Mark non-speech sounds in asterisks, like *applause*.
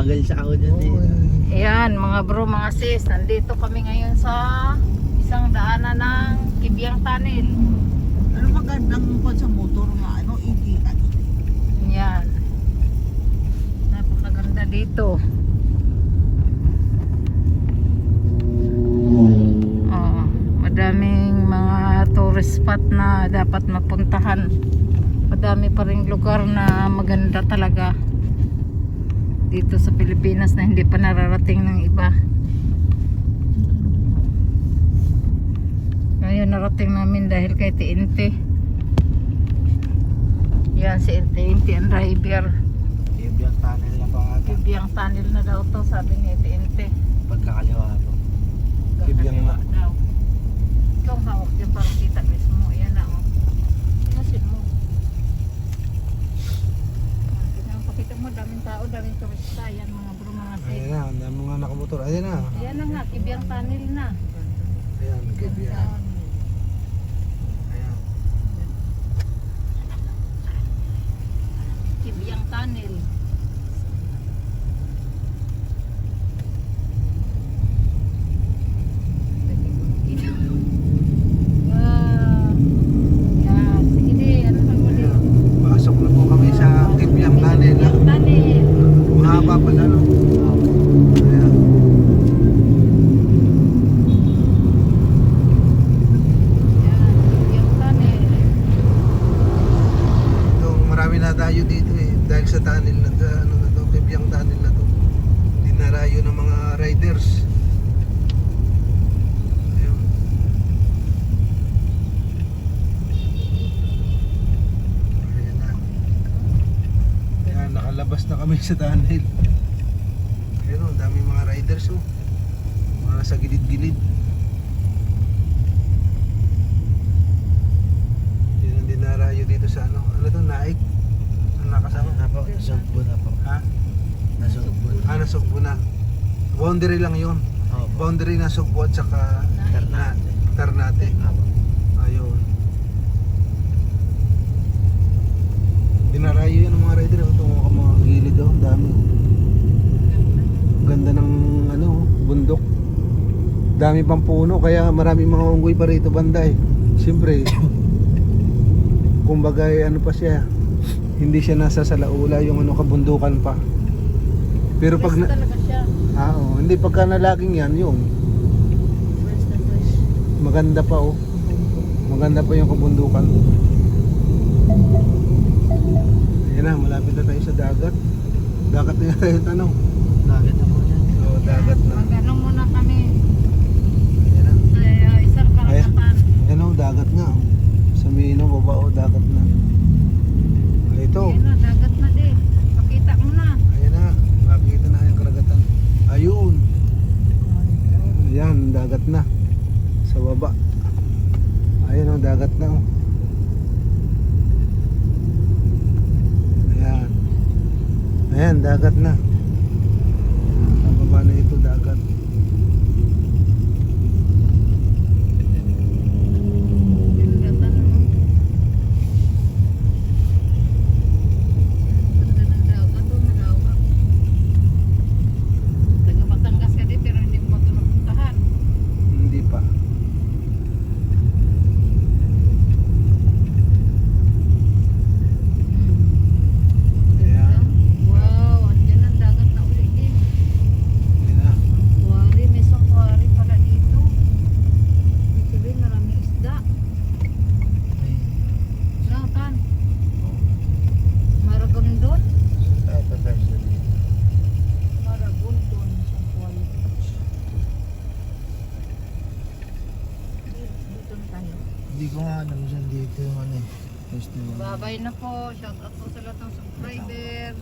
Bagal sa ako dyan eh. Ayan, mga bro, mga sis, nandito kami ngayon sa isang daanan ng Kibyang Tunnel. Ano magandang pa sa motor nga, ano, hindi, Yan. Napakaganda dito. Oo, madaming mga tourist spot na dapat mapuntahan. Madami pa rin lugar na maganda talaga dito sa Pilipinas na hindi pa nararating ng iba. Ngayon narating namin dahil kay TNT. Yan si TNT ang driver. Yung tunnel na pa ata. Bibiyang tunnel na daw to sabi ni TNT. Daming tao, daming turista. Yan mga bro, mga. Ayan na, ang dami mga nakamotor. Ayan na. Ayan na nga, Kibiyang tunnel na. Ayan, kaibigan. Ayan. Kibiyang tunnel. Wow. Yan. Sige di, ano pa muli? Pasok na po kami sa Kibyang Tunnel. Kibiyang tunnel. Mahaba pala no? Ayan. Yan, Kibiyang tunnel. Itong marami na tayo dito eh. Dahil sa tunnel na to, ano na to, Kibyang Tunnel na to. Dinarayo ng mga riders. Ayun. Ayan na. Ayan, nakalabas na kami *laughs* sa tunnel. Ayun oh, dami mga riders oh. Mga sa gilid-gilid. Yun ang dinarayo dito sa ano. Ano to? Naik? Ang nakasama? na po, nasugbo na po. Ha? Nasugbo na. Ah, nasugbo na. Boundary lang yun. Opo. Boundary na sugbo at saka Ternate. Ternate. Opo. Ayun. Dinarayo yan ng mga rider. Ito mga mga gilid oh. Dami. Ganda ng ano, bundok. Dami pang puno kaya marami mga unggoy pa rito banda eh. Siyempre, *coughs* kumbaga eh, ano pa siya, hindi siya nasa salaula yung ano kabundukan pa. Pero pag na, siya. ah, oo. hindi pagka nalaging yan, yun, na maganda pa oh. Maganda pa yung kabundukan. Ayan na, malapit na tayo sa dagat. Dagat na tayo tanong. Bakit na po dyan? So, dagat na. Mag-ano muna kami Ayan na. uh, isang karagatan. Ayan oh, dagat na. oh. Sa Mino, baba oh, dagat na. Ah, Ito. Ayan na, dagat na din. Pakita mo na. Ayan na, makikita na yung karagatan. Ayun. Ayan, dagat na. Sa baba. Ayan oh, dagat na oh. Ayan. Ayan, dagat na. Hindi ko nga alam dyan dito yung ano eh. Festival. Babay na po. Shout out po sa lahat ng subscriber.